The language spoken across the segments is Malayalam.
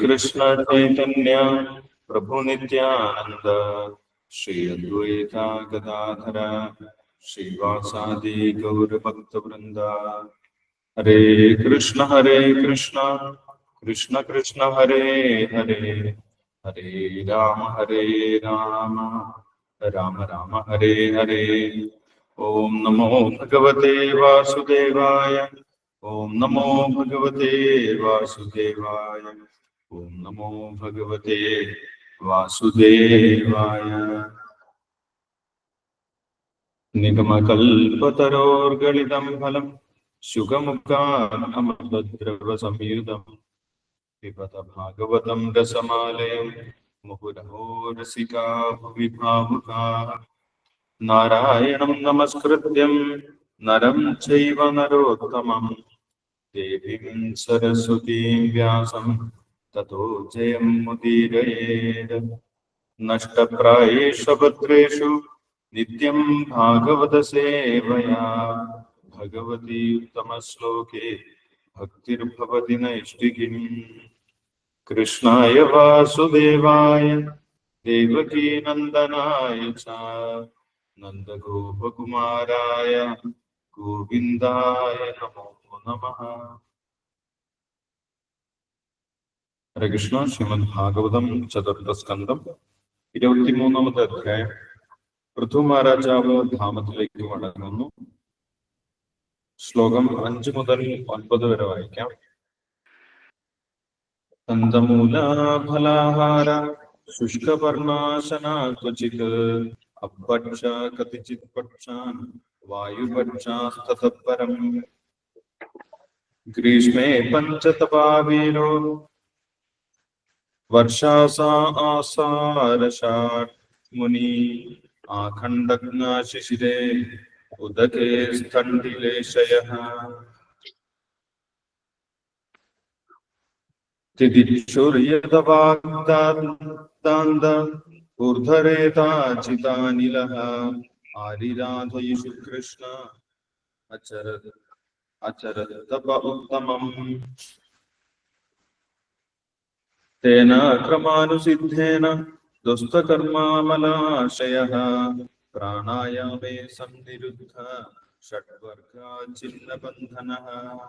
कृष्ण चैतन्य प्रभु नित्यानंद श्री अद्वैता गदाधर श्रीवासादि गौर भक्त वृंदा हरे कृष्ण हरे कृष्ण कृष्ण कृष्ण, हरे हरे हरे राम हरे राम राम राम, हरे हरे। ओम नमो भगवते वासुदेवाय, ओम नमो भगवते वासुदेवाय। ഓം നമോ ഭഗവതേ വാസുദേവായ. നിഗമകൽപതരോർഗളിതം ഫലം ശുഖമുഖാമദ്രവസംയുതം പിബത ഭാഗവതം രസമാലയം മുഹുരഹോ രസികാ ഭുവി ഭാവുകാ നാരായണം നമസ്കൃത്യം നരം ചൈവ നരോത്തമം ദേവീം സരസ്വതീം വ്യാസം. ततो जयं मुदीरयेत् नष्टप्रायेषु भद्रेषु नित्यं भागवतसेवया भगवती उत्तमश्लोके भक्तिर्भवति नैष्टिकीम् कृष्णाय वासुदेवाय देवकीनन्दनाय च नन्दगोपकुमाराय गोविन्दाय नमो नमः ഹരേ കൃഷ്ണ ശ്രീമദ് ഭാഗവതം ചതുർത്ഥ സ്കന്ധം ഇരുപത്തിമൂന്നാമത്തെ അധ്യായം. പൃഥു മഹാരാജാവ് ധാമത്തിലേക്ക് മടങ്ങുന്നു. ശ്ലോകം അഞ്ചു മുതൽ ഒൻപത് വരെ വായിക്കാം. കന്ദമൂലാഫലാഹാര ശുഷ്കപർണാശന ക്വചിത് അപ്പക്ഷ കതിചിത് പക്ഷാൻ വായുപക്ഷാസ്തപരം ഗ്രീഷ്മേ പഞ്ചതപാവീരോ വർഷാസാ ആസാരഷാട് മുനി ആഖണ്ഡജ്ഞാശിശിരേ ഉദകേ സ്ഥണ്ഡിലേശയഃ തിദിക്ഷുര്യതവാഗ്ദാന്ത ഊർധരേതാചിതാനിലഃ ആരിരാധയിഷു കൃഷ്ണ അചരത് അചരത് തപ ഉത്തമം तेन क्रमानुसिद्धेन दुस्तकर्मामलाशयः प्राणायामे सन्निरुद्ध षड्वर्गाच्छिन्नबन्धनः।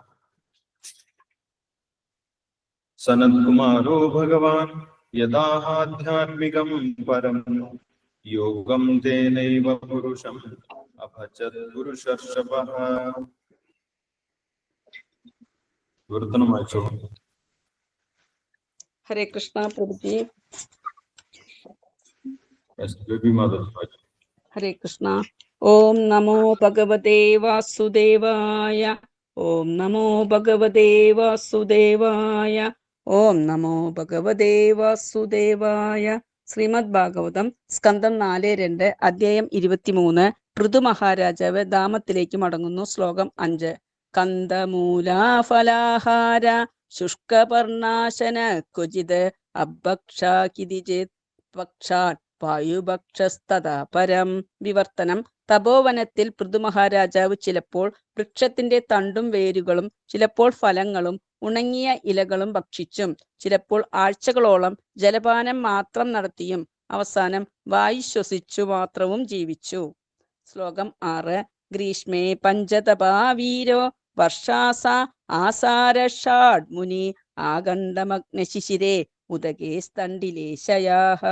सनत्कुमारो भगवान्, यदाहाध्यात्मिकं परम् योगं तेनैव पुरुषम्, अपचत्पुरुषर्षभः। वर्तनमाचो ഹരേ കൃഷ്ണ പ്രഭുജി. ഹരേ കൃഷ്ണ. ഓം നമോ ഭഗവതേ വാസുദേവായ ഓം നമോ ഭഗവതേ വാസുദേവായ ഓം നമോ ഭഗവതേ വാസുദേവായ. ശ്രീമദ് ഭാഗവതം സ്കന്ധം നാല് രണ്ട് അധ്യായം ഇരുപത്തിമൂന്ന് പൃഥു മഹാരാജാവ് ധാമത്തിലേക്ക് മടങ്ങുന്നു. ശ്ലോകം അഞ്ച്. കന്ദമൂലാഫലാഹാര ശുഷ്കപർണാശന ക്വചിത് അഭക്ഷാകിതിചേത് പക്ഷാൻ വായുഭക്ഷസ്തഥാ പരം. വിവർത്തനം. തപോവനത്തിൽ പൃഥുമഹാരാജാവ് ചിലപ്പോൾ വൃക്ഷത്തിന്റെ തണ്ടും വേരുകളും ചിലപ്പോൾ ഫലങ്ങളും ഉണങ്ങിയ ഇലകളും ഭക്ഷിച്ചും ചിലപ്പോൾ ആഴ്ചകളോളം ജലപാനം മാത്രം നടത്തിയും അവസാനം വായു ശ്വസിച്ചു മാത്രവും ജീവിച്ചു. ശ്ലോകം ആറ്. ഗ്രീഷ്മേ പഞ്ചതപാവീരോ വർഷാസ ആസാരഷാഡ് മുനി ആകണ്ഡമഗ്നശിശിരേ ഉദകേ സ്തണ്ടിലേശയാഹ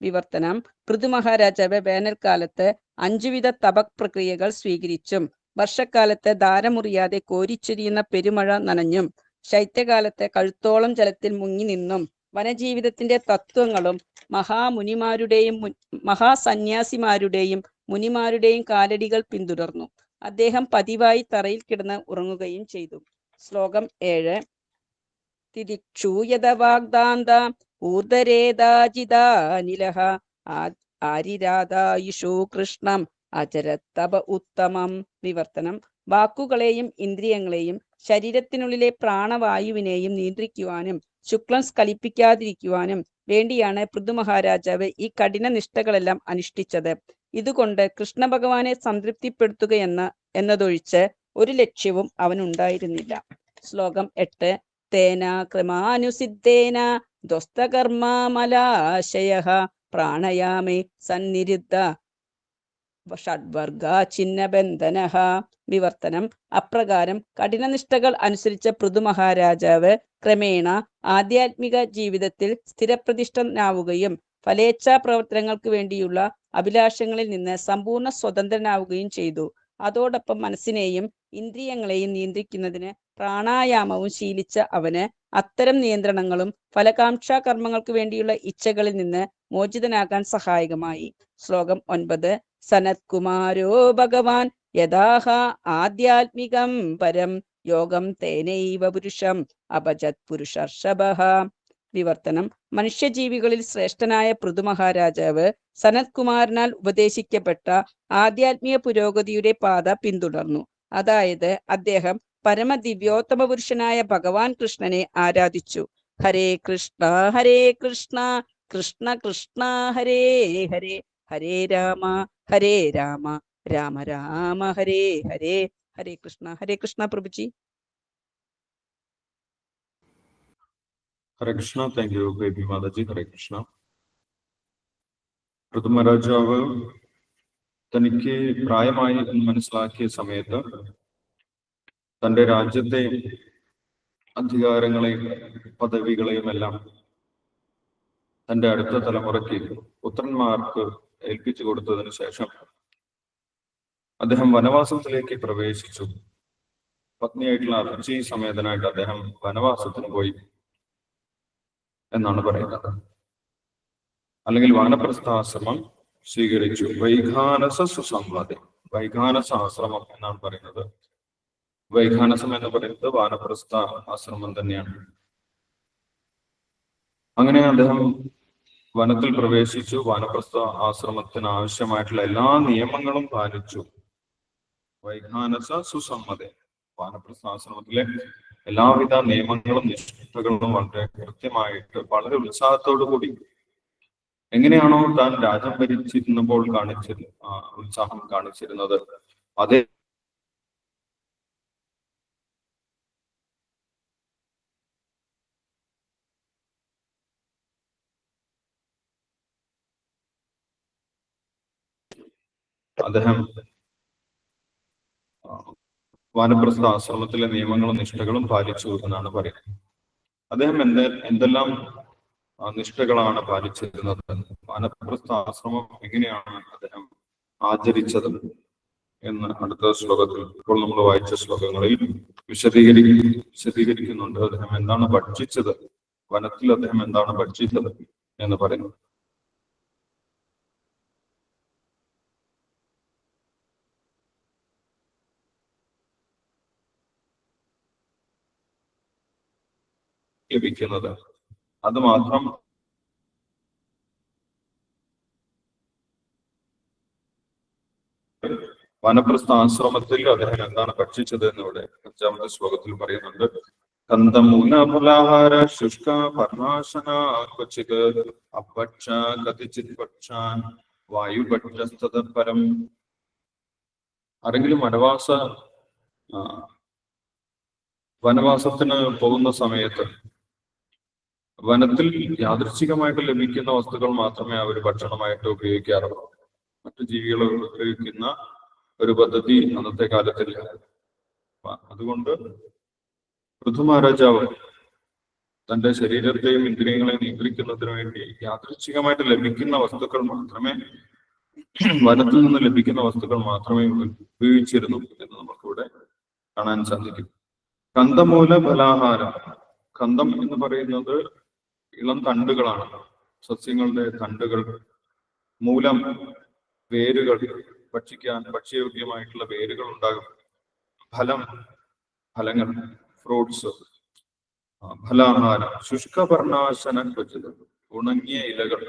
വിവർത്തനം. പൃഥുമഹാരാജാവ് വേനൽക്കാലത്ത് അഞ്ചുവിധ തപക് പ്രക്രിയകൾ സ്വീകരിച്ചും വർഷക്കാലത്ത് ധാരമുറിയാതെ കോരിച്ചൊരിയുന്ന പെരുമഴ നനഞ്ഞും ശൈത്യകാലത്തെ കഴുത്തോളം ജലത്തിൽ മുങ്ങി നിന്നും വനജീവിതത്തിന്റെ തത്വങ്ങളും മഹാമുനിമാരുടെയും മഹാസന്യാസിമാരുടെയും മുനിമാരുടെയും കാലടികൾ പിന്തുടർന്നു. അദ്ദേഹം പതിവായി തറയിൽ കിടന്ന് ഉറങ്ങുകയും ചെയ്തു. ശ്ലോകം ഏഴ്. തിരിക്ഷൂയത വാഗ്ദാന്ത ഊർധരേതാജിതാനിലഹ ആരിരാധായുഷോ കൃഷ്ണം അചരത്തപ ഉത്തമം വിവർത്തനം. വാക്കുകളെയും ഇന്ദ്രിയങ്ങളെയും ശരീരത്തിനുള്ളിലെ പ്രാണവായുവിനെയും നിയന്ത്രിക്കുവാനും ശുക്ലം സ്കലിപ്പിക്കാതിരിക്കുവാനും വേണ്ടിയാണ് പൃഥു മഹാരാജാവ് ഈ കഠിന നിഷ്ഠകളെല്ലാം അനുഷ്ഠിച്ചത്. ഇതുകൊണ്ട് കൃഷ്ണഭഗവാനെ സംതൃപ്തിപ്പെടുത്തുകയെന്ന സംതൃപ്തിപ്പെടുത്തുക എന്ന എന്നതൊഴിച്ച് ഒരു ലക്ഷ്യവും അവനുണ്ടായിരുന്നില്ല. ശ്ലോകം എട്ട് തേന ക്രമാനുസിദ്ധേന ദ്വസ്തകർമാമലാശയ പ്രാണയാമേ സന്നിരുദ്ധ ഷഡ്വർഗ ചിഹ്നബന്ധന വിവർത്തനം. അപ്രകാരം കഠിനനിഷ്ഠകൾ അനുസരിച്ച പൃഥു മഹാരാജാവ് ക്രമേണ ആധ്യാത്മിക ജീവിതത്തിൽ സ്ഥിരപ്രതിഷ്ഠനാവുകയും ഫലേച്ഛാ പ്രവർത്തനങ്ങൾക്ക് വേണ്ടിയുള്ള അഭിലാഷങ്ങളിൽ നിന്ന് സമ്പൂർണ സ്വതന്ത്രനാവുകയും ചെയ്തു. അതോടൊപ്പം മനസ്സിനെയും ഇന്ദ്രിയങ്ങളെയും നിയന്ത്രിക്കുന്നതിന് പ്രാണായാമവും ശീലിച്ച അവന് അത്തരം നിയന്ത്രണങ്ങളും ഫലകാംക്ഷാ കർമ്മങ്ങൾക്ക് വേണ്ടിയുള്ള ഇച്ഛകളിൽ നിന്ന് മോചിതനാകാൻ സഹായകമായി. ശ്ലോകം ഒൻപത്. സനത്കുമാരോ ഭഗവാൻ യഥാഹ ആധ്യാത്മികം പരം യോഗം തേനൈവ പുരുഷം അപജത് പുരുഷർഷഭ. വിവർത്തനം. മനുഷ്യജീവികളിൽ ശ്രേഷ്ഠനായ പൃഥു മഹാരാജാവ് സനത് കുമാറിനാൽ ഉപദേശിക്കപ്പെട്ട ആധ്യാത്മിക പുരോഗതിയുടെ പാത പിന്തുടർന്നു. അതായത് അദ്ദേഹം പരമദിവ്യോത്തമ പുരുഷനായ ഭഗവാൻ കൃഷ്ണനെ ആരാധിച്ചു. Hare Krishna Hare Krishna Krishna Krishna Hare Hare Hare Rama Hare Rama Rama Rama Hare Hare Hare Krishna Hare Krishna Prabhuji. Hare Krishna thank you baby Mataji Hare Krishna പ്രഥമ രാജാവ് തനിക്ക് പ്രായമായി എന്ന് മനസ്സിലാക്കിയ സമയത്ത് തന്റെ രാജ്യത്തെ അധികാരങ്ങളെയും പദവികളെയും എല്ലാം തന്റെ അടുത്ത തലമുറയ്ക്ക് പുത്രന്മാർക്ക് ഏൽപ്പിച്ചു കൊടുത്തതിനു ശേഷം അദ്ദേഹം വനവാസത്തിലേക്ക് പ്രവേശിച്ചു. പത്നിയായിട്ടുള്ള അർച്ചി സമേതനായിട്ട് അദ്ദേഹം വനവാസത്തിന് പോയി. എന്നാണ് പറയുന്നത്. അല്ലെങ്കിൽ വാനപ്രസ്ഥാശ്രമം സ്വീകരിച്ചു. വൈഖാനസ സുസംവാദി വൈഖാനസ ആശ്രമം എന്നാണ് പറയുന്നത്. വൈഖാനസം എന്ന് പറയുന്നത് വാനപ്രസ്ഥ ആശ്രമം തന്നെയാണ്. അങ്ങനെ അദ്ദേഹം വനത്തിൽ പ്രവേശിച്ചു. വാനപ്രസ്ഥ ആശ്രമത്തിന് ആവശ്യമായിട്ടുള്ള എല്ലാ നിയമങ്ങളും പാലിച്ചു. വൈഖാനസ സുസമ്മതം വാനപ്രസ്ഥ ആശ്രമത്തിലെ എല്ലാവിധ നിയമങ്ങളും നിഷ്ഠകളും വളരെ കൃത്യമായിട്ട് വളരെ ഉത്സാഹത്തോടു കൂടി എങ്ങനെയാണോ താൻ രാജ്യം ഭരിച്ചിരുന്നപ്പോൾ കാണിച്ചിരുന്ന ഉത്സാഹം കാണിച്ചിരുന്നത്. അതേ അദ്ദേഹം വാനപ്രസ്ഥ ആശ്രമത്തിലെ നിയമങ്ങളും നിഷ്ഠകളും പാലിച്ചു എന്നാണ് പറയുന്നത്. അദ്ദേഹം എന്ത് എന്തെല്ലാം നിഷ്ഠകളാണ് പാലിച്ചിരുന്നത്? വാനപ്രസ്ഥ ആശ്രമം എങ്ങനെയാണ് അദ്ദേഹം ആചരിച്ചത് എന്ന് അടുത്ത ശ്ലോകത്തിൽ ഇപ്പോൾ നമ്മൾ വായിച്ച ശ്ലോകങ്ങളിൽ വിശദീകരി വിശദീകരിക്കുന്നുണ്ട്. അദ്ദേഹം എന്താണ് ഭക്ഷിച്ചത്? വനത്തിൽ അദ്ദേഹം എന്താണ് ഭക്ഷിച്ചത് എന്ന് പറയുന്നു. ലഭിക്കുന്നത്. അത് മാത്രം വനപ്രസ്ഥ ആശ്രമത്തിൽ അദ്ദേഹം എന്താണ് ഭക്ഷിച്ചത് എന്നിവിടെ അഞ്ചാമത്തെ ശ്ലോകത്തിൽ പറയുന്നുണ്ട്. കന്ദമൂല ഫലാഹാര ശുഷ്ക പർണാശന ക്വചിത് അഭക്ഷ കതിച്ചിത് ഭക്ഷാൻ വായുഭക്ഷസ്തത പരം. ആരെങ്കിലും വനവാസ വനവാസത്തിന് പോകുന്ന സമയത്ത് വനത്തിൽ യാദൃച്ഛികമായിട്ട് ലഭിക്കുന്ന വസ്തുക്കൾ മാത്രമേ അവർ ഭക്ഷണമായിട്ട് ഉപയോഗിക്കാറുള്ളൂ. മറ്റു ജീവികൾ ഉപയോഗിക്കുന്ന ഒരു പദ്ധതി അന്നത്തെ കാലത്തില്ല അതുകൊണ്ട് പൃഥു തന്റെ ശരീരത്തെയും ഇന്ദ്രിയങ്ങളെയും നിയന്ത്രിക്കുന്നതിന് വേണ്ടി യാദൃച്ഛികമായിട്ട് ലഭിക്കുന്ന വസ്തുക്കൾ മാത്രമേ വനത്തിൽ നിന്ന് ലഭിക്കുന്ന വസ്തുക്കൾ മാത്രമേ ഉപയോഗിച്ചിരുന്നു എന്ന് നമുക്കിവിടെ കാണാൻ സാധിക്കും. കന്തമൂല ഫലാഹാരം കന്തം എന്ന് പറയുന്നത് ഇളം തണ്ടുകളാണ്. സസ്യങ്ങളുടെ തണ്ടുകൾ മൂലം വേരുകൾ ഭക്ഷിക്കാൻ ഭക്ഷ്യയോഗ്യമായിട്ടുള്ള വേരുകൾ ഉണ്ടാകും. ഫലം ഫലങ്ങൾ ഫ്രൂട്ട്സ് ഫലാഹാരം ശുഷ്കപർണാശന ക്വചിത് ഉണങ്ങിയ ഇലകൾ.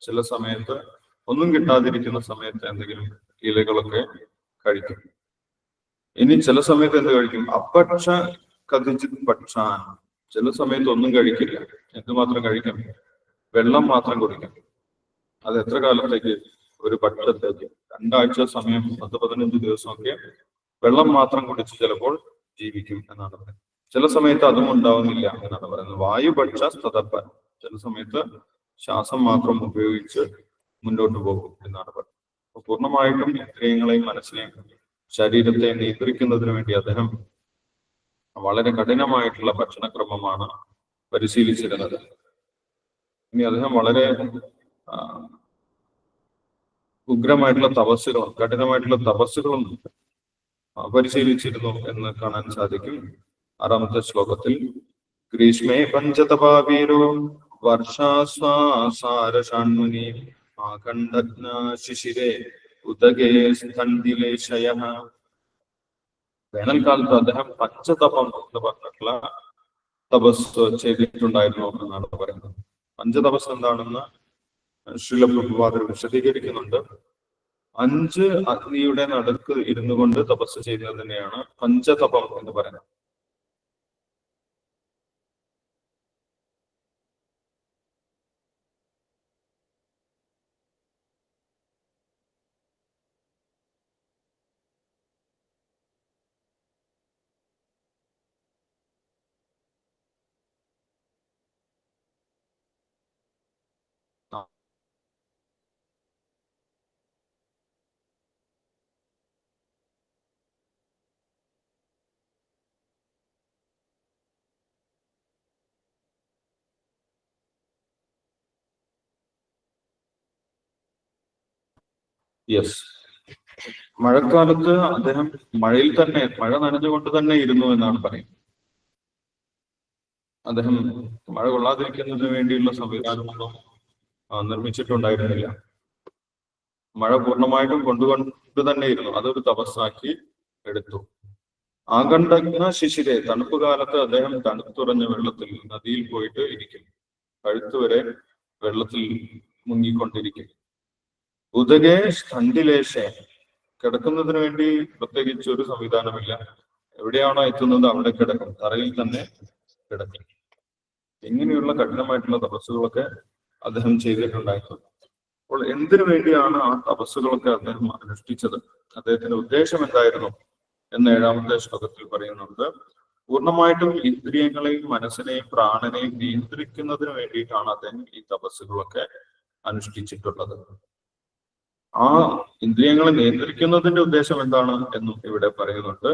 ചില സമയത്ത് ഒന്നും കിട്ടാതിരിക്കുന്ന സമയത്ത് എന്തെങ്കിലും ഇലകളൊക്കെ കഴിക്കും. ഇനി ചില സമയത്ത് എന്ത് കഴിക്കും? അപക്ഷ കഥിച്ചിത് പക്ഷാൻ. ചില സമയത്ത് ഒന്നും കഴിക്കില്ല. എന്തുമാത്രം കഴിക്കണം? വെള്ളം മാത്രം കുടിക്കണം. അത് എത്ര കാലത്തേക്ക് ഒരു പക്ഷത്തേക്ക് രണ്ടാഴ്ച സമയം പത്ത് പതിനഞ്ച് ദിവസമൊക്കെ വെള്ളം മാത്രം കുടിച്ച് ചിലപ്പോൾ ജീവിക്കും എന്നാണ് പറയുന്നത്. ചില സമയത്ത് അതും ഉണ്ടാവുന്നില്ല എന്നാണ് പറയുന്നത്. വായുപക്ഷ സ്തതപ്പൻ ചില സമയത്ത് ശ്വാസം മാത്രം ഉപയോഗിച്ച് മുന്നോട്ട് പോകും എന്നാണ് പറയുന്നത്. അപ്പൊ പൂർണമായിട്ടും ഇന്ദ്രിയങ്ങളെയും മനസ്സിനെയും ശരീരത്തെ നിയന്ത്രിക്കുന്നതിന് വേണ്ടി അദ്ദേഹം വളരെ കഠിനമായിട്ടുള്ള ഭക്ഷണക്രമമാണ് പരിശീലിച്ചിരുന്നത്. ഇനി അദ്ദേഹം വളരെ ഉഗ്രമായിട്ടുള്ള തപസ്സുകളും കഠിനമായിട്ടുള്ള തപസ്സുകളും പരിശീലിച്ചിരുന്നു എന്ന് കാണാൻ സാധിക്കും. ആറാമത്തെ ശ്ലോകത്തിൽ ഗ്രീഷ്മേ പഞ്ചതപാവീരോ വർഷാസ്വാസാരഷാൺമുനി ആഖണ്ഡജ്ഞ ശിശിരേ ഉദകേ സ്ഥണ്ടിലേശയ വേനൽക്കാലത്ത് അദ്ദേഹം പഞ്ചതപം എന്ന് പറഞ്ഞിട്ടുള്ള തപസ് ചെയ്തിട്ടുണ്ടായിരുന്നു എന്നാണ് പറയുന്നത്. അഞ്ച് തപസ് എന്താണെന്ന് ശ്രീല പ്രഭുപാദർ വിശദീകരിക്കുന്നുണ്ട്. അഞ്ച് അഗ്നിയുടെ നടുക്ക് ഇരുന്നു കൊണ്ട് തപസ് ചെയ്യുന്നതിനെയാണ് പഞ്ചതപം എന്ന് പറയുന്നത്. യെസ് മഴക്കാലത്ത് അദ്ദേഹം മഴയിൽ തന്നെ മഴ നനഞ്ഞുകൊണ്ട് തന്നെ ഇരുന്നു എന്നാണ് പറയുന്നത്. അദ്ദേഹം മഴ കൊള്ളാതിരിക്കുന്നതിന് വേണ്ടിയുള്ള സംവിധാനമൊന്നും നിർമ്മിച്ചിട്ടുണ്ടായിരുന്നില്ല. മഴ പൂർണമായിട്ടും കൊണ്ടുകൊണ്ട് തന്നെ ഇരുന്നു. അതൊരു തപസ്സാക്കി എടുത്തു. ആകണ്ടഗ്ന ശിശിരെ തണുപ്പ് കാലത്ത് അദ്ദേഹം തണുത്തുറഞ്ഞ വെള്ളത്തിൽ നദിയിൽ പോയിട്ട് ഇരിക്കും കഴുത്തുവരെ വെള്ളത്തിൽ മുങ്ങിക്കൊണ്ടിരിക്കും ഉദകേ സ്ഥണ്ടിലേശേ കിടക്കുന്നതിന് വേണ്ടി പ്രത്യേകിച്ച് ഒരു സംവിധാനമില്ല. എവിടെയാണോ എത്തുന്നത് അവിടെ കിടക്കും. തറയിൽ തന്നെ കിടക്കും. ഇങ്ങനെയുള്ള കഠിനമായിട്ടുള്ള തപസ്സുകളൊക്കെ അദ്ദേഹം ചെയ്തിട്ടുണ്ടായിരുന്നു. അപ്പോൾ എന്തിനു വേണ്ടിയാണ് ആ തപസ്സുകളൊക്കെ അദ്ദേഹം അനുഷ്ഠിച്ചത്? അദ്ദേഹത്തിന്റെ ഉദ്ദേശം എന്തായിരുന്നു? എന്ന് ഏഴാമത്തെ ശ്ലോകത്തിൽ പറയുന്നുണ്ട്. പൂർണമായിട്ടും ഇന്ദ്രിയങ്ങളെയും മനസ്സിനെയും പ്രാണനെയും നിയന്ത്രിക്കുന്നതിന് വേണ്ടിയിട്ടാണ് അദ്ദേഹം ഈ തപസ്സുകളൊക്കെ അനുഷ്ഠിച്ചിട്ടുള്ളത്. ആ ഇന്ദ്രിയങ്ങളെ നിയന്ത്രിക്കുന്നതിന്റെ ഉദ്ദേശം എന്താണ് എന്നും ഇവിടെ പറയുന്നുണ്ട്.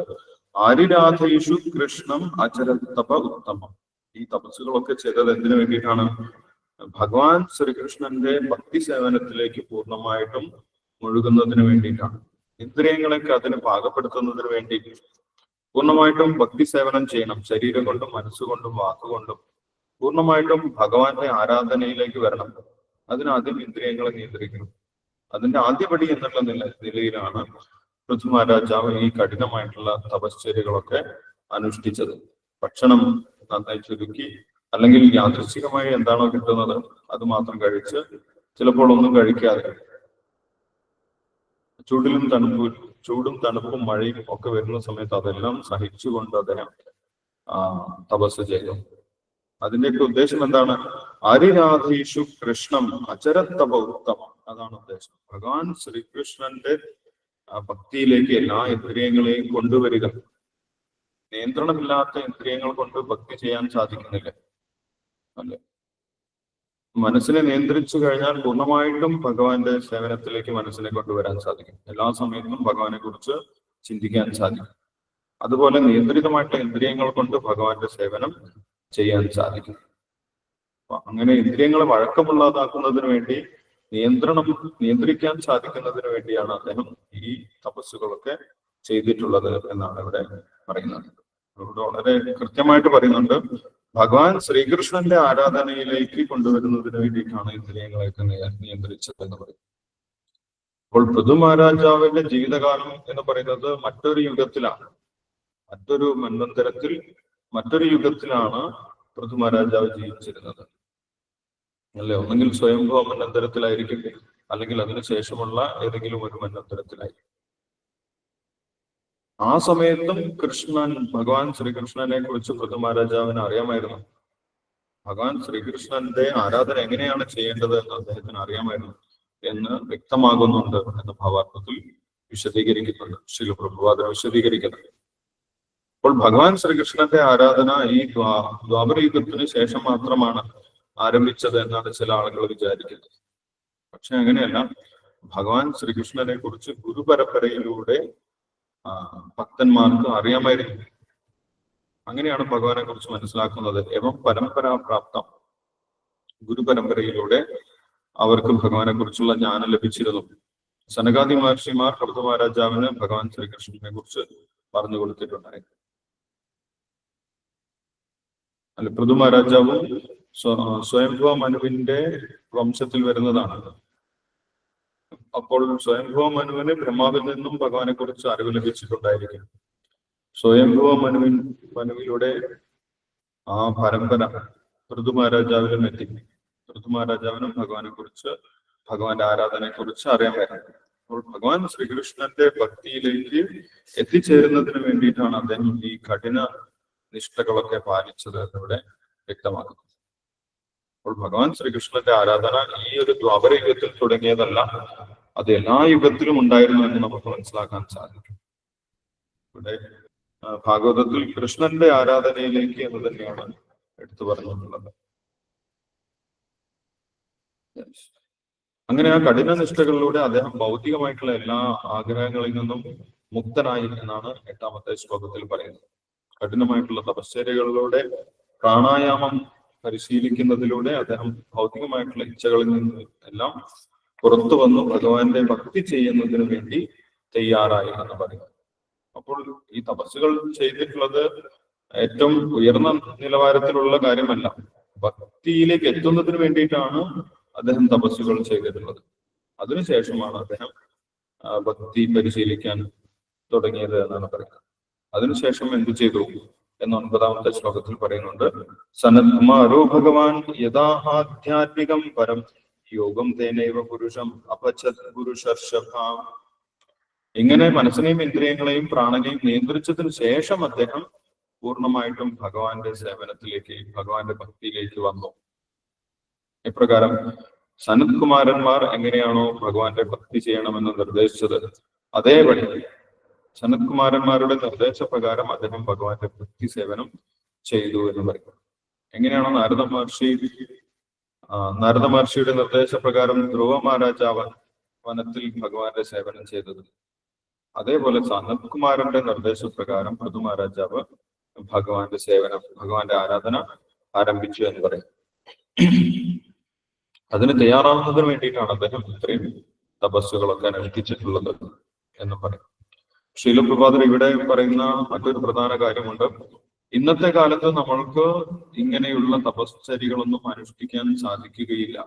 ആരിരാധയിഷു കൃഷ്ണം അചരത്തപ ഉത്തമം. ഈ തപസ്സുകളൊക്കെ ചെയ്തത് എന്തിനു വേണ്ടിയിട്ടാണ്? ഭഗവാൻ ശ്രീകൃഷ്ണന്റെ ഭക്തി സേവനത്തിലേക്ക് പൂർണമായിട്ടും മുഴുകുന്നതിന് വേണ്ടിയിട്ടാണ്. ഇന്ദ്രിയങ്ങളൊക്കെ അതിന് പാകപ്പെടുത്തുന്നതിന് വേണ്ടി പൂർണമായിട്ടും ഭക്തി സേവനം ചെയ്യണം. ശരീരം കൊണ്ടും മനസ്സുകൊണ്ടും വാക്കുകൊണ്ടും പൂർണമായിട്ടും ഭഗവാന്റെ ആരാധനയിലേക്ക് വരണം. അതിന് ഇന്ദ്രിയങ്ങളെ നിയന്ത്രിക്കണം. അതിന്റെ ആദ്യപടി എന്നുള്ള നില നിലയിലാണ് പൃഥ്വി ഈ കഠിനമായിട്ടുള്ള തപശ്ചര്യകളൊക്കെ അനുഷ്ഠിച്ചത്. ഭക്ഷണം നന്നായി ചുരുക്കി അല്ലെങ്കിൽ യാദൃശികമായി എന്താണോ കിട്ടുന്നത് അത് മാത്രം കഴിച്ച് ചിലപ്പോൾ ഒന്നും കഴിക്കാതെ ചൂടിലും തണുപ്പും ചൂടും തണുപ്പും മഴയും ഒക്കെ വരുന്ന സമയത്ത് അതെല്ലാം സഹിച്ചുകൊണ്ട് അദ്ദേഹം തപസ് ചെയ്തു. അതിന്റെയൊക്കെ ഉദ്ദേശം എന്താണ്? അരിരാധീഷു കൃഷ്ണം അചരത്തപ ഉത്തമം അതാണ് ഉദ്ദേശം. ഭഗവാൻ ശ്രീകൃഷ്ണന്റെ ഭക്തിയിലേക്ക് എല്ലാ ഇന്ദ്രിയങ്ങളെയും കൊണ്ടുവരിക. നിയന്ത്രണമില്ലാത്ത ഇന്ദ്രിയങ്ങൾ കൊണ്ട് ഭക്തി ചെയ്യാൻ സാധിക്കുന്നില്ല. അല്ലെ? മനസ്സിനെ നിയന്ത്രിച്ചു കഴിഞ്ഞാൽ പൂർണമായിട്ടും ഭഗവാന്റെ സേവനത്തിലേക്ക് മനസ്സിനെ കൊണ്ടുവരാൻ സാധിക്കും. എല്ലാ സമയത്തും ഭഗവാനെ കുറിച്ച് ചിന്തിക്കാൻ സാധിക്കും. അതുപോലെ നിയന്ത്രിതമായിട്ട് ഇന്ദ്രിയങ്ങൾ കൊണ്ട് ഭഗവാന്റെ സേവനം ചെയ്യാൻ സാധിക്കും. അങ്ങനെ ഇന്ദ്രിയങ്ങളെ വഴക്കമുള്ളതാക്കുന്നതിന് വേണ്ടി നിയന്ത്രണം നിയന്ത്രിക്കാൻ സാധിക്കുന്നതിന് വേണ്ടിയാണ് അദ്ദേഹം ഈ തപസ്സുകളൊക്കെ ചെയ്തിട്ടുള്ളത് എന്നാണ് ഇവിടെ പറയുന്നത്. ഇവിടെ വളരെ കൃത്യമായിട്ട് പറയുന്നുണ്ട് ഭഗവാൻ ശ്രീകൃഷ്ണന്റെ ആരാധനയിലേക്ക് കൊണ്ടുവരുന്നതിന് വേണ്ടിയിട്ടാണ് ഇന്ദ്രിയങ്ങളെയൊക്കെ നിയന്ത്രിച്ചത് എന്ന് പറയും അപ്പോൾ പൃഥു മഹാരാജാവിന്റെ ജീവിതകാലം എന്ന് പറയുന്നത് മറ്റൊരു യുഗത്തിലാണ്. മറ്റൊരു മന്വന്തരത്തിൽ മറ്റൊരു യുഗത്തിലാണ് പൃഥു മഹാരാജാവ് ജീവിച്ചിരുന്നത്. അല്ലെ? ഒന്നെങ്കിൽ സ്വയംഭവ മന്നന്തരത്തിലായിരിക്കും അല്ലെങ്കിൽ അതിനുശേഷമുള്ള ഏതെങ്കിലും ഒരു മന്നന്തരത്തിലായിരിക്കും. ആ സമയത്തും കൃഷ്ണൻ ഭഗവാൻ ശ്രീകൃഷ്ണനെ കുറിച്ച് പൃഥു മഹാരാജാവിന് അറിയാമായിരുന്നു. ഭഗവാൻ ശ്രീകൃഷ്ണന്റെ ആരാധന എങ്ങനെയാണ് ചെയ്യേണ്ടത് എന്ന് അദ്ദേഹത്തിന് അറിയാമായിരുന്നു എന്ന് വ്യക്തമാകുന്നുണ്ട് എന്ന ഭാവാർത്ഥത്തിൽ വിശദീകരിക്കുന്നുണ്ട് ശ്രീ പ്രഭുവാദന വിശദീകരിക്കുന്നുണ്ട് അപ്പോൾ ഭഗവാൻ ശ്രീകൃഷ്ണന്റെ ആരാധന ഈ ദ്വാ- ദ്വാപര യുഗത്തിന് ശേഷം മാത്രമാണ് ആരംഭിച്ചത് എന്നാണ് ചില ആളുകൾ വിചാരിക്കുന്നത്. പക്ഷെ അങ്ങനെയല്ല. ഭഗവാൻ ശ്രീകൃഷ്ണനെ കുറിച്ച് ഗുരുപരമ്പരയിലൂടെ ഭക്തന്മാർക്ക് അറിയാമായിരുന്നു. അങ്ങനെയാണ് ഭഗവാനെ കുറിച്ച് മനസ്സിലാക്കുന്നത്. എവം പരമ്പരാ പ്രാപ്തം. ഗുരുപരമ്പരയിലൂടെ അവർക്ക് ഭഗവാനെ കുറിച്ചുള്ള ജ്ഞാനം ലഭിച്ചിരുന്നു. സനകാദി മഹർഷിമാർ പ്രഭു മഹാരാജാവിന് ഭഗവാൻ ശ്രീകൃഷ്ണനെ കുറിച്ച് പറഞ്ഞു കൊടുത്തിട്ടുണ്ടായിരുന്നു. അല്ല പൃഥു മഹാരാജാവും സ്വയംഭവ മനുവിന്റെ വംശത്തിൽ വരുന്നതാണ് അപ്പോൾ സ്വയംഭവ മനുവിന് ബ്രഹ്മാവിൽ നിന്നും ഭഗവാനെ കുറിച്ച് അറിവ് ലഭിച്ചിട്ടുണ്ടായിരിക്കും. സ്വയംഭവ മനുവിൻ മനുവിലൂടെ ആ പരമ്പര ഋതു എത്തി. ഋതു മഹാരാജാവിനും ഭഗവാനെ കുറിച്ച് ഭഗവാന്റെ ആരാധനയെ കുറിച്ച് അറിയാൻ പറ്റും. അപ്പോൾ ഭഗവാൻ ശ്രീകൃഷ്ണന്റെ ഭക്തിയിലേക്ക് എത്തിച്ചേരുന്നതിന് വേണ്ടിയിട്ടാണ് അദ്ദേഹം ഈ കഠിന നിഷ്ഠകളൊക്കെ പാലിച്ചത് എന്നിവിടെ വ്യക്തമാക്കുന്നത് അപ്പോൾ ഭഗവാൻ ശ്രീകൃഷ്ണന്റെ ആരാധന ഈ ഒരു ദ്വാപര യുഗത്തിൽ തുടങ്ങിയതല്ല അത് എല്ലാ യുഗത്തിലും ഉണ്ടായിരുന്നു എന്ന് നമുക്ക് മനസ്സിലാക്കാൻ സാധിക്കും. ഇവിടെ ഭാഗവതത്തിൽ കൃഷ്ണന്റെ ആരാധനയിലേക്ക് എന്ന് തന്നെയാണ് എടുത്തു പറഞ്ഞിട്ടുള്ളത്. അങ്ങനെ ആ കഠിന നിഷ്ഠകളിലൂടെ അദ്ദേഹം ഭൗതികമായിട്ടുള്ള എല്ലാ ആഗ്രഹങ്ങളിൽ നിന്നും മുക്തനായി എന്നാണ് എട്ടാമത്തെ ശ്ലോകത്തിൽ പറയുന്നത്. കഠിനമായിട്ടുള്ള തപശ്ചര്യകളിലൂടെ പ്രാണായാമം പരിശീലിക്കുന്നതിലൂടെ അദ്ദേഹം ഭൗതികമായിട്ടുള്ള ഇച്ഛകളിൽ നിന്ന് എല്ലാം പുറത്തു വന്നു ഭഗവാന്റെ ഭക്തി ചെയ്യുന്നതിന് വേണ്ടി തയ്യാറായി എന്ന് പറയുന്നത് അപ്പോൾ ഈ തപസ്സുകൾ ചെയ്തിട്ടുള്ളത് ഏറ്റവും ഉയർന്ന നിലവാരത്തിലുള്ള കാര്യമല്ല. ഭക്തിയിലേക്ക് എത്തുന്നതിന് വേണ്ടിയിട്ടാണ് അദ്ദേഹം തപസ്സുകൾ ചെയ്തിട്ടുള്ളത്. അതിനുശേഷമാണ് അദ്ദേഹം ഭക്തി പരിശീലിക്കാൻ തുടങ്ങിയത് എന്നാണ് പറയുന്നത്. അതിനുശേഷം എന്തു ചെയ്തു? എന്ന് ഒൻപതാമത്തെ ശ്ലോകത്തിൽ പറയുന്നുണ്ട്. സനത്കുമാരോ ഭഗവാൻ യഥാഹാധ്യാത്മികം പരം യോഗം തേനൈവ പുരുഷം അപചത് പുരുഷർഷഭാം. ഇങ്ങനെ മനസ്സിനെയും ഇന്ദ്രിയങ്ങളെയും പ്രാണനെയും നിയന്ത്രിച്ചതിന് ശേഷം അദ്ദേഹം പൂർണമായിട്ടും ഭഗവാന്റെ സേവനത്തിലേക്ക് ഭഗവാന്റെ ഭക്തിയിലേക്ക് വന്നു. ഇപ്രകാരം സനത് കുമാരന്മാർ എങ്ങനെയാണോ ഭഗവാന്റെ ഭക്തി ചെയ്യണമെന്ന് നിർദ്ദേശിച്ചത് അതേപടി സനത് കുമാരന്മാരുടെ നിർദ്ദേശപ്രകാരം അദ്ദേഹം ഭഗവാന്റെ ഭക്തി സേവനം ചെയ്തു എന്ന് പറയുന്നു. എങ്ങനെയാണോ നാരദ മഹർഷി നാരദ മഹർഷിയുടെ നിർദ്ദേശപ്രകാരം ധ്രുവ മഹാരാജാവ് വനത്തിൽ ഭഗവാന്റെ സേവനം ചെയ്തത്? അതേപോലെ സനത്കുമാരന്റെ നിർദ്ദേശപ്രകാരം പൃഥു മഹാരാജാവ് ഭഗവാന്റെ സേവനം ഭഗവാന്റെ ആരാധന ആരംഭിച്ചു എന്ന് പറയും അതിന് തയ്യാറാവുന്നതിന് വേണ്ടിയിട്ടാണ് അദ്ദേഹം ഇത്രയും തപസ്സുകളൊക്കെ അനുഷ്ഠിച്ചിട്ടുള്ളത് എന്ന് പറയും ശീലപ്രഭാതർ ഇവിടെ പറയുന്ന മറ്റൊരു പ്രധാന കാര്യമുണ്ട്. ഇന്നത്തെ കാലത്ത് നമ്മൾക്ക് ഇങ്ങനെയുള്ള തപശ്ചര്യകളൊന്നും അനുഷ്ഠിക്കാൻ സാധിക്കുകയില്ല.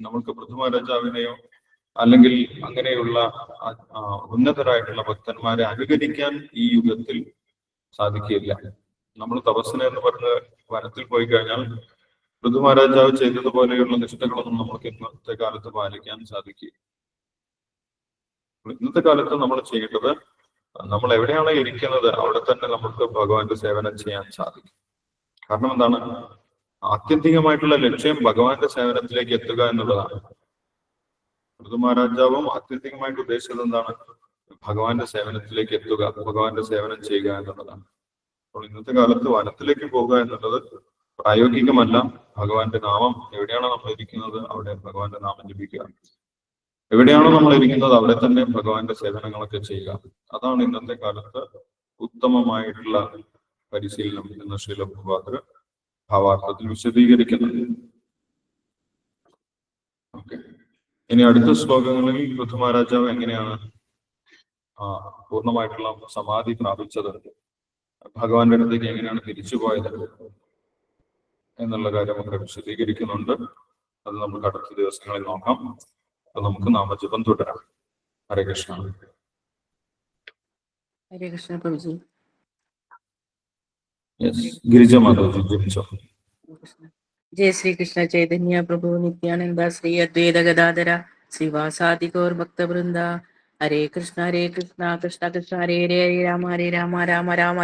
നമ്മൾക്ക് പ്രഥമ രാജാവിനെയോ അല്ലെങ്കിൽ അങ്ങനെയുള്ള ഉന്നതരായിട്ടുള്ള ഭക്തന്മാരെ അനുകരിക്കാൻ ഈ യുഗത്തിൽ സാധിക്കില്ല നമ്മൾ തപസ്സിനെ എന്ന് പറഞ്ഞ വനത്തിൽ പോയി കഴിഞ്ഞാൽ പൃഥ്വരാജാവ് ചെയ്തതുപോലെയുള്ള നിഷ്ഠകളൊന്നും നമുക്ക് ഇന്നത്തെ കാലത്ത് പാലിക്കാൻ സാധിക്കില്ല. ഇന്നത്തെ കാലത്ത് നമ്മൾ ചെയ്യേണ്ടത് നമ്മൾ എവിടെയാണോ ഇരിക്കുന്നത് അവിടെ തന്നെ നമുക്ക് ഭഗവാന്റെ സേവനം ചെയ്യാൻ സാധിക്കും. കാരണം എന്താണ്? ആത്യന്തികമായിട്ടുള്ള ലക്ഷ്യം ഭഗവാന്റെ സേവനത്തിലേക്ക് എത്തുക എന്നുള്ളതാണ്. മൃദു മഹാരാജാവും ആത്യന്തികമായിട്ട് ഉദ്ദേശിച്ചത് എന്താണ്? ഭഗവാന്റെ സേവനത്തിലേക്ക് എത്തുക ഭഗവാന്റെ സേവനം ചെയ്യുക എന്നുള്ളതാണ്. അപ്പോൾ ഇന്നത്തെ കാലത്ത് വനത്തിലേക്ക് പോകുക എന്നുള്ളത് പ്രായോഗികമല്ല. ഭഗവാന്റെ നാമം എവിടെയാണോ നമ്മൾ ഇരിക്കുന്നത്? അവിടെ ഭഗവാന്റെ നാമം ജപിക്കുക. എവിടെയാണോ നമ്മൾ ഇരിക്കുന്നത് അവിടെ തന്നെ ഭഗവാന്റെ സേവനങ്ങളൊക്കെ ചെയ്യുക. അതാണ് ഇന്നത്തെ കാലത്ത് ഉത്തമമായിട്ടുള്ള പരിശീലനം എന്ന ശീലപ്രഭാതർ ഭാവാർത്ഥത്തിൽ വിശദീകരിക്കുന്നത്. ഓക്കെ. ഇനി അടുത്ത ശ്ലോകങ്ങളിൽ പൃഥു മഹാരാജാവ് എങ്ങനെയാണ് ആ പൂർണമായിട്ടുള്ള സമാധി പ്രാപിച്ചത്? ഭഗവാന്റെ അടുത്തേക്ക് എങ്ങനെയാണ് തിരിച്ചു പോയത് എന്നുള്ള കാര്യമൊക്കെ വിശദീകരിക്കുന്നുണ്ട്. അത് നമുക്ക് അടുത്ത ദിവസങ്ങളിൽ നോക്കാം. നമുക്ക് നാമജപം തുടരാം. ഹരേ കൃഷ്ണ. ഹരേ കൃഷ്ണ പ്രഭുജി. ഗിരിജ മാതാജി ജപിച്ചോ. ജയ ശ്രീകൃഷ്ണ ചൈതന്യ പ്രഭു നിത്യാനന്ദ ശ്രീ അദ്വൈത ഗദാധര ശ്രീവാസാദി ഗൗർ ഭക്തവൃന്ദ. ഹരേ കൃഷ്ണ ഹരേ കൃഷ്ണ കൃഷ്ണ കൃഷ്ണ ഹരേ ഹരേ ഹരേ രാമ ഹരേ രാമ രാമ രാമ